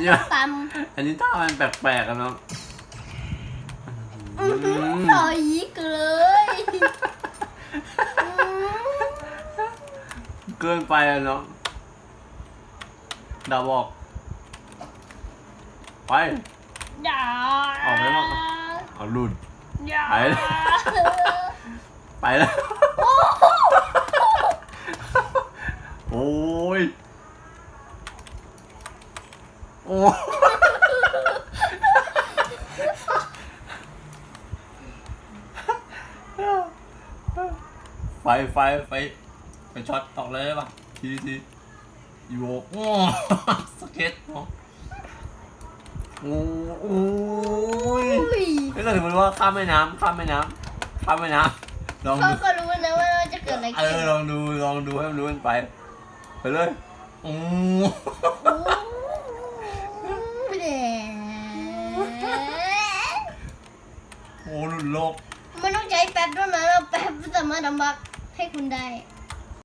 เนี่ยปั๊มอันนี้ท่ามันแปลกๆกันเนาะอื้อหือต่อยยิกเลยอืมเกินไปอะเนาะดาวบอก ไป อย่าออกไหมบอกเอาหลุด อย่าไปเลย ไปแล้ว โอ้ย โอ้ ไฟไฟไฟไปช็อตตอกเลยป่ะทีทีอีโวโอ้สเก็ตโอ้โอ้โอ้ยอุ้ยไม่ก็ถือมันว่าข้ามแม่น้ำข้ามแม่น้ำข้ามแม่น้ำลองเขาดูก็รู้นะว่าจะเกิดอะไรเอขึ้นอลองดูลองดูให้มันรู้กันไป ไปเลยโอ้ไม่ได้ โหหลุดโลก มันต้องใช้แป๊บด้วยนะแล้วแป๊บสามารถทำบักให้คุณได้